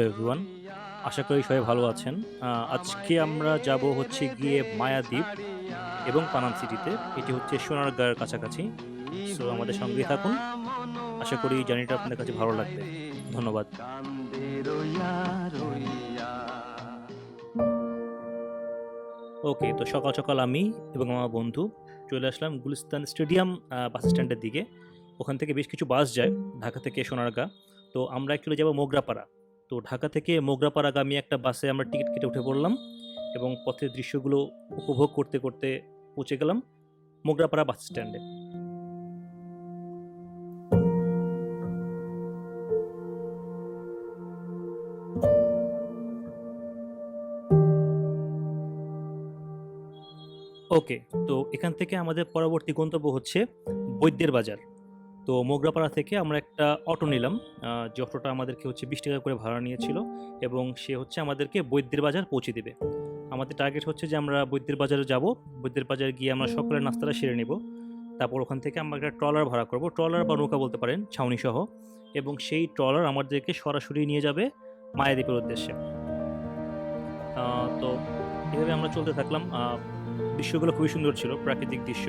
Hello everyone, আশা করি সবাই ভালো আছেন। আজকে আমরা যাব হচ্ছে গিয়ে মায়াদ্বীপ এবং পানাম সিটিতে। এটি হচ্ছে সোনারগাঁয়ের কাছাকাছি। সো আমাদের সঙ্গে থাকুন। আশা করি জার্নিটা আপনাদের কাছে ভালো লাগবে। ধন্যবাদ। ওকে তো সকাল সকাল আমি এবং আমার বন্ধু চলে আসলাম গুলিস্তান স্টেডিয়াম বাস স্ট্যান্ডের দিকে। ওখান থেকে বেশ কিছু বাস যায় ঢাকা থেকে সোনারগাঁ। তো আমরা অ্যাকচুয়ালি যাব মোগরাপাড়া। তো ঢাকা থেকে মোগরাপাড়াগামী একটা বাসে আমরা টিকিট কেটে উঠে পড়লাম এবং পথের দৃশ্যগুলো উপভোগ করতে করতে পৌঁছে গেলাম মোগরাপাড়া বাস স্ট্যান্ডে। ওকে, তো এখান থেকে আমাদের পরবর্তী গন্তব্য হচ্ছে বৈদ্যের বাজার। তো মোগরাপাড়া থেকে আমরা একটা অটো নিলাম যে অটোটা আমাদেরকে হচ্ছে বিশ টাকা করে ভাড়া নিয়েছিল এবং সে হচ্ছে আমাদেরকে বৈদ্যের বাজার পৌঁছে দেবে। আমাদের টার্গেট হচ্ছে যে আমরা বৈদ্যের বাজারে যাব, বৈদ্যের বাজার গিয়ে আমরা সকালের নাস্তাটা সেরে নেব। তারপর ওখান থেকে আমরা একটা ট্রলার ভাড়া করব, ট্রলার বা নৌকা বলতে পারেন, ছাউনি সহ এবং সেই ট্রলার আমাদেরকে সরাসরি নিয়ে যাবে মায়াদ্বীপের উদ্দেশ্যে। তো এভাবে আমরা চলতে থাকলাম। দৃশ্যগুলো খুবই সুন্দর ছিল, প্রাকৃতিক দৃশ্য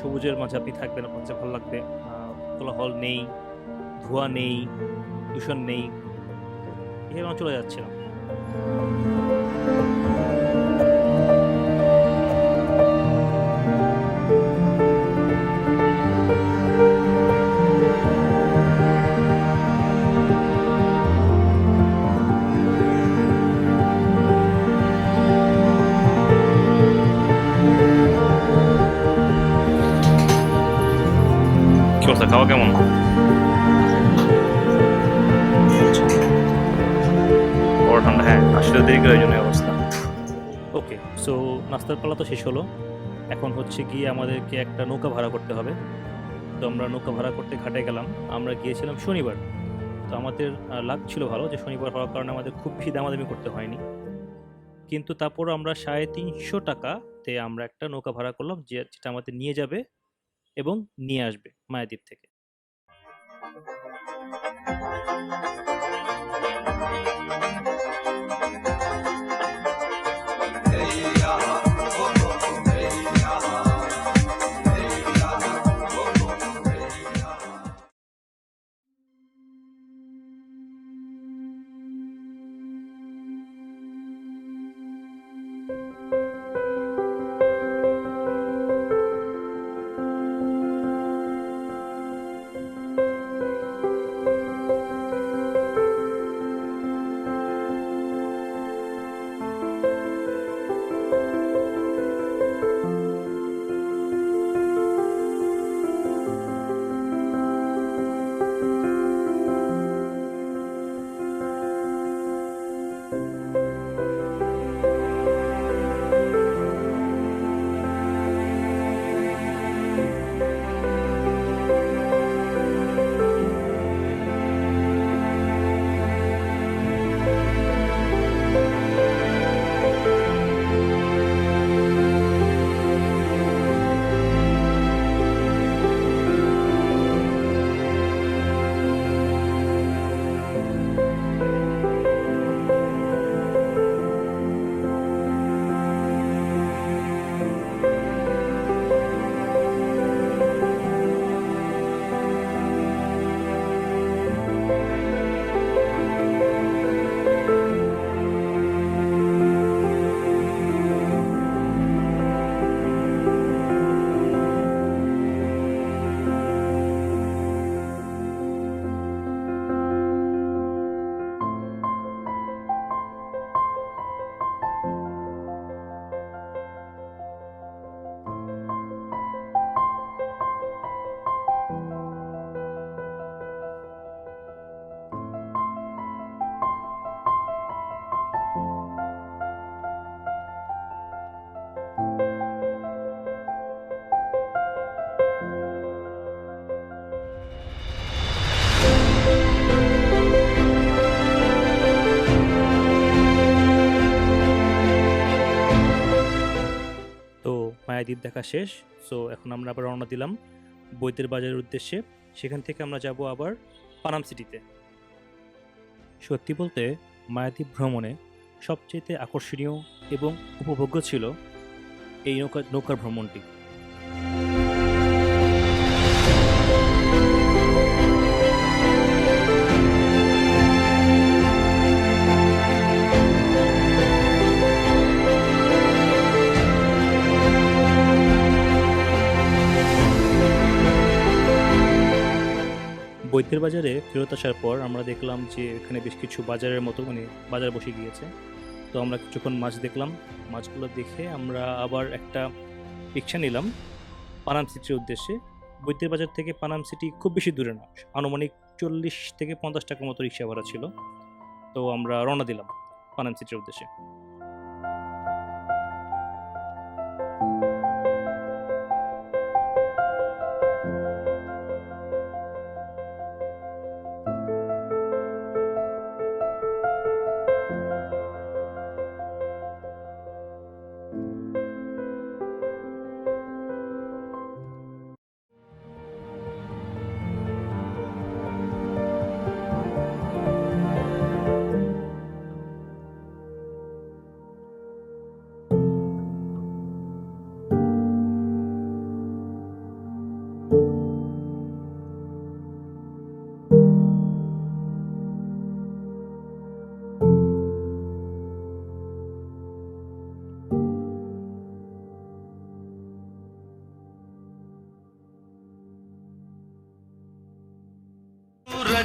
সবুজের মাঝে আপনি থাকবেন আপনার ভালো লাগবে। কোলাহল নেই ধোঁয়া নেই দূষণ নেই এভাবে চলে যাচ্ছিলাম। খাওয়া কেমন? হ্যাঁ অবস্থা। ওকে সো নাস্তার পালা তো শেষ হলো। এখন হচ্ছে গিয়ে আমাদেরকে একটা নৌকা ভাড়া করতে হবে। তো আমরা নৌকা ভাড়া করতে ঘাটে গেলাম। আমরা গিয়েছিলাম শনিবার। তো আমাদের লাগ ছিল ভালো যে শনিবার হওয়ার কারণে আমাদের খুব বেশি দামাদামি করতে হয়নি। কিন্তু তারপর আমরা সাড়ে তিনশো টাকাতে আমরা একটা নৌকা ভাড়া করলাম যেটা আমাদের নিয়ে যাবে। এবং নিয়ে আসবে মায়াদ্বীপ থেকে। মায়াদ্বীপ দেখা শেষ। সো এখন আমরা আবার রওনা দিলাম বৈদ্যের বাজারের উদ্দেশ্যে। সেখান থেকে আমরা যাব আবার পানাম সিটিতে। সত্যি বলতে মায়াদ্বীপ ভ্রমণে সবচেয়ে আকর্ষণীয় এবং উপভোগ্য ছিল এই নৌকা নৌকার ভ্রমণটি। বৈদ্যের বাজারে ফেরত আসার পর আমরা দেখলাম যে এখানে বেশ কিছু বাজারের মতো মানে বাজার বসে গিয়েছে। তো আমরা কিছুক্ষণ মাছ দেখলাম। মাছগুলো দেখে আমরা আবার একটা রিক্সা নিলাম পানাম সিটির উদ্দেশ্যে। বৈদ্যের বাজার থেকে পানাম সিটি খুব বেশি দূরে না, আনুমানিক চল্লিশ থেকে পঞ্চাশ টাকার মতো রিক্সা ভাড়া ছিল। তো আমরা রওনা দিলাম পানাম সিটির উদ্দেশ্যে।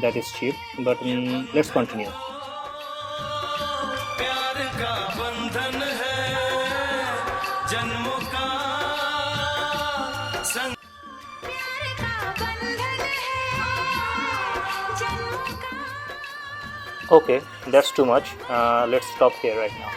that is cheap but um, let's continue. Okay that's too much. Uh, let's stop here right now.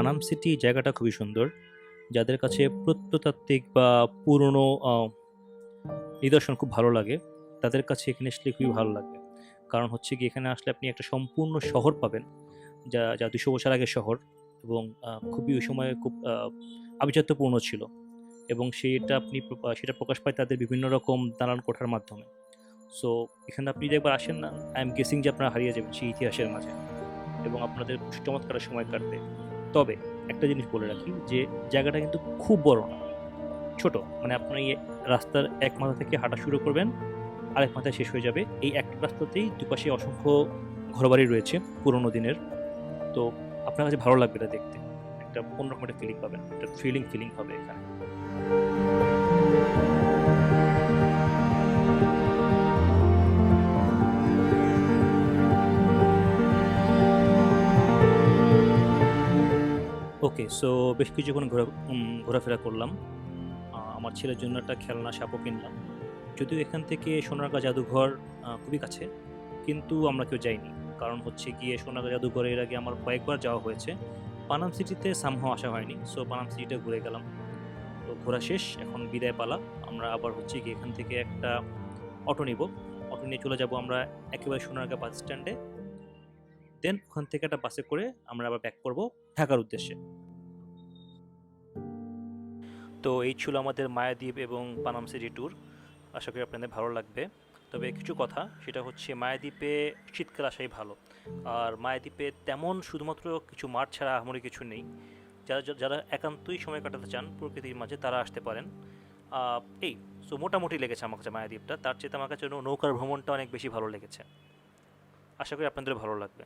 Panam city জায়গাটা খুবই সুন্দর, যাদের কাছে প্রত্নতাত্ত্বিক বা পুরনো নিদর্শন খুব ভালো লাগে, তাদের কাছে এখানে আসলে খুবই ভালো লাগবে কারণ হচ্ছে কি এখানে আসলে আপনি একটা সম্পূর্ণ শহর পাবেন, যা যা দুশো বছর আগের শহর এবং খুবই ওই সময় খুব আভিজাত্যপূর্ণ ছিল এবং সেটা আপনি সেটা প্রকাশ পায় তাদের বিভিন্ন রকম দালান কোঠার মাধ্যমে। সো, এখানে আপনি যদি একবার আসেন না, আই এম গেসিং যে আপনারা হারিয়ে যাবেন সেই ইতিহাসের মাঝে এবং আপনাদের চমৎকার সময় কাটবে। তবে একটা জিনিস বলে রাখি যে জায়গাটা কিন্তু খুব বড় না। ছোট। মানে আপনি রাস্তার এক মাথা থেকে হাঁটা শুরু করবেন, আরেক মাথায় শেষ হয়ে যাবে। এই একটা রাস্তাতেই দুপাশে অসংখ্য ঘরবাড়ি রয়েছে পুরোনো দিনের। তো আপনার কাছে ভালো লাগবে এটা দেখতে। একটা অন্যরকম একটা ফিলিং পাবেন। একটা ফিলিং ফিলিং হবে এখানে। ওকে সো বেশ কিছুক্ষণ ঘোরা ঘোরাফেরা করলাম। আমার ছেলের জন্য একটা খেলনা সাপও কিনলাম। যদিও এখান থেকে সোনারগাঁ জাদুঘর খুবই কাছে, কিন্তু আমরা কেউ যাইনি। কারণ হচ্ছে গিয়ে সোনারগাঁ জাদুঘরে এর আগে আমার কয়েকবার যাওয়া হয়েছে। পানাম সিটিতে সামহাও আসা হয়নি সো পানাম সিটিতে ঘুরে গেলাম। তো ঘোরা শেষ, এখন বিদায় পালা। আমরা আবার হচ্ছে গিয়ে এখান থেকে একটা অটো নিব। অটো নিয়ে চলে যাব আমরা একেবারে সোনারগাঁ বাস স্ট্যান্ডে। দেন ওখান থেকে একটা বাসে করে আমরা আবার ব্যাক করব ঢাকার উদ্দেশ্যে। তো এই ছিল আমাদের মায়াদ্বীপ এবং পানাম সিটি ট্যুর আশা করি আপনাদের ভালো লাগবে। তবে কিছু কথা, সেটা হচ্ছে মায়াদ্বীপে শীতকাল আসাই ভালো। আর মায়াদ্বীপে তেমন শুধুমাত্র কিছু মাঠ ছাড়া আহামরি কিছু নেই। যারা যারা একান্তই সময় কাটাতে চান, প্রকৃতির মাঝে তারা আসতে পারেন। এই সো মোটামুটি লেগেছে আমার কাছে মায়াদ্বীপটা। তার চেয়ে আমার কাছে নৌকার ভ্রমণটা অনেক বেশি ভালো লেগেছে। আশা করি আপনাদের ভালো লাগবে।